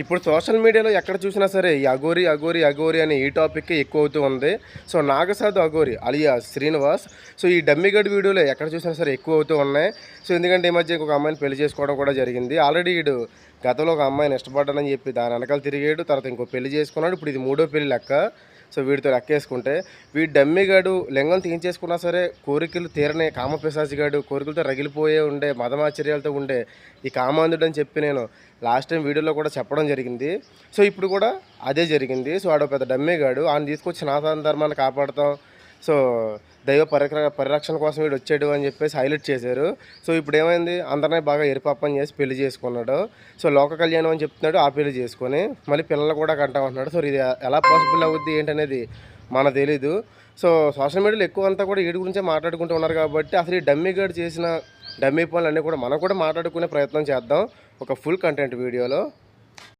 ఇప్పుడు సోషల్ మీడియాలో ఎక్కడ చూసినా సరే ఈ అఘోరి అఘోరి అఘోరి అనే ఈ టాపిక్ ఎక్కువ అవుతూ ఉంది. So Naga Sadhu Aghori alias Srinivas so ఈ డమ్మిగడ్ వీడియోలో ఎక్కడ చూసినా సరే ఎక్కువ అవుతూ ఉన్నాయి. సో ఎందుకంటే ఈ మధ్య ఒక అమ్మాయిని పెళ్ళి చేసుకోవడం కూడా జరిగింది. ఆల్రెడీ వీడు గతంలో ఒక అమ్మాయిని ఇష్టపడ్డానని చెప్పి దాని వెనకాల తిరిగాడు తర్వాత ఇంకో పెళ్ళి చేసుకున్నాడు. ఇప్పుడు ఇది మూడో పెళ్ళి లెక్క. సో వీడితో లెక్కేసుకుంటే వీడి డమ్మిగాడు లింగం తీయించేసుకున్నా సరే కోరికలు తీరనే కామపిశాచిగాడు కోరికలతో రగిలిపోయే ఉండే మదమాచర్యాలతో ఉండే ఈ కామాంధుడు అని చెప్పి నేను లాస్ట్ టైం వీడియోలో కూడా చెప్పడం జరిగింది. సో ఇప్పుడు కూడా అదే జరిగింది. సో ఆడో పెద్ద డమ్మిగాడు ఆయన తీసుకొచ్చి సనాతన ధర్మాన్ని కాపాడతాం. సో దైవ పరిర పరిరక్షణ కోసం వీడు వచ్చాడు అని చెప్పేసి హైలైట్ చేశారు. సో ఇప్పుడు ఏమైంది అందరినీ బాగా ఎరిపాపని చేసి పెళ్ళి చేసుకున్నాడు. సో లోక కళ్యాణం అని చెప్తున్నాడు ఆ పెళ్ళి చేసుకొని మళ్ళీ పిల్లలు కూడా కంటామంటున్నాడు సో ఇది ఎలా పాసిబుల్ అవుద్ది ఏంటనేది మనకు తెలీదు. సో సోషల్ మీడియాలో ఎక్కువ అంతా కూడా వీడి గురించే మాట్లాడుకుంటూ ఉన్నారు కాబట్టి అసలు ఈ డమ్మీ గడ్ చేసిన డమ్మీ పనులు అన్నీ కూడా మనం కూడా మాట్లాడుకునే ప్రయత్నం చేద్దాం. ఒక ఫుల్ కంటెంట్ వీడియోలో.